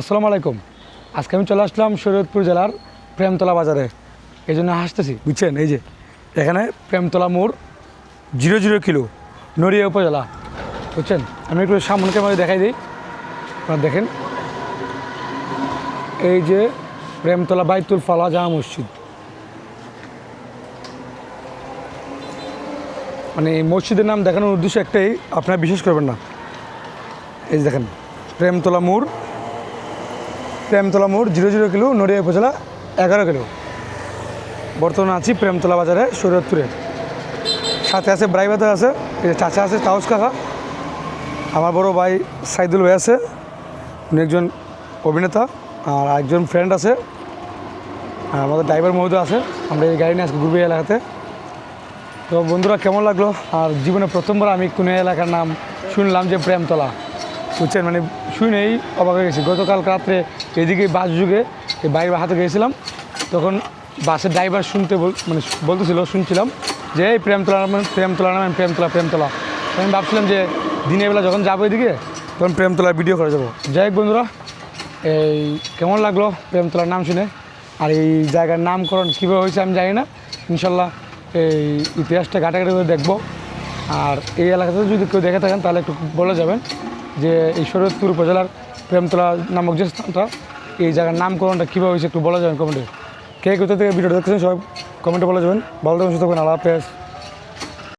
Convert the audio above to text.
আসসালামু আলাইকুম। আজকে আমি চলে আসলাম শরীয়তপুর জেলার প্রেমতলা বাজারে। এই জন্য হাসতেছি, বুঝছেন? এই যে, এখানে প্রেমতলা মোড় জিরো জিরো কিলো, নড়িয়া উপজেলা, বুঝছেন? আমি একটু সামনে ক্যামেরা দেখাই দিই। আপনারা দেখেন। এই যে প্রেমতলা বাইতুল ফালা জামা মসজিদ। মানে মসজিদের নাম দেখানোর উদ্দেশ্য একটাই, আপনারা বিশ্বাস করবেন না। এই যে দেখেন, প্রেমতলা মোড় প্রেমতলা মোড় জিরো জিরো কিলো, নড়িয়া উপজেলা এগারো কিলো। বর্তমানে আছি প্রেমতলা বাজারে শরীয়তপুরে সাথে আছে ব্রাইবাদা আছে চাচা আছে তাউস কাকা। আমার বড় ভাই সাইদুল ভাই আছে, উনি একজন অভিনেতা আর একজন ফ্রেন্ড আছে। আর আমাদের ড্রাইভার মহোদয় আছে, আমরা এই গাড়ি নিয়ে আজকে ঘুরবে এলাকাতে। তো বন্ধুরা, কেমন লাগল? আর জীবনে প্রথমবার আমি কোনো এলাকার নাম শুনলাম যে প্রেমতলা। বুঝছেন? মানে শুনেই অবাক হয়ে গেছি। গতকাল রাত্রে এদিকে বাস যুগে এই বাইরের হাতে গিয়েছিলাম তখন বাসের ড্রাইভার শুনতে বল মানে বলতেছিল, শুনছিলাম যে, এই প্রেমতলা প্রেমতলা নাম, প্রেমতলা প্রেমতলা। আমি ভাবছিলাম যে, দিনের বেলা যখন যাব এদিকে, তখন প্রেমতলার ভিডিও করে যাব। যাই হোক বন্ধুরা, এই কেমন লাগল প্রেমতলার নাম শুনে? আর এই জায়গার নামকরণ কীভাবে হয়েছে আমি জানি না। ইনশাল্লাহ এই ইতিহাসটা ঘাটাঘাটি করে দেখব। আর এই এলাকাতে যদি কেউ দেখে থাকেন, তাহলে একটু বলে যাবেন। যে এই শরীয়তপুর উপজেলার প্রেমতলা নামক যে স্থানটা, এই জায়গার নামকরণটা কীভাবে হয়েছে একটু বলা যাবেন কমেন্টে কে কোথা থেকে ভিডিও দেখতেছেন সব কমেন্টে বলা যাবেন। ভালো থাকবেন সুস্থ থাকবেন আল্লাহ হাফেজ।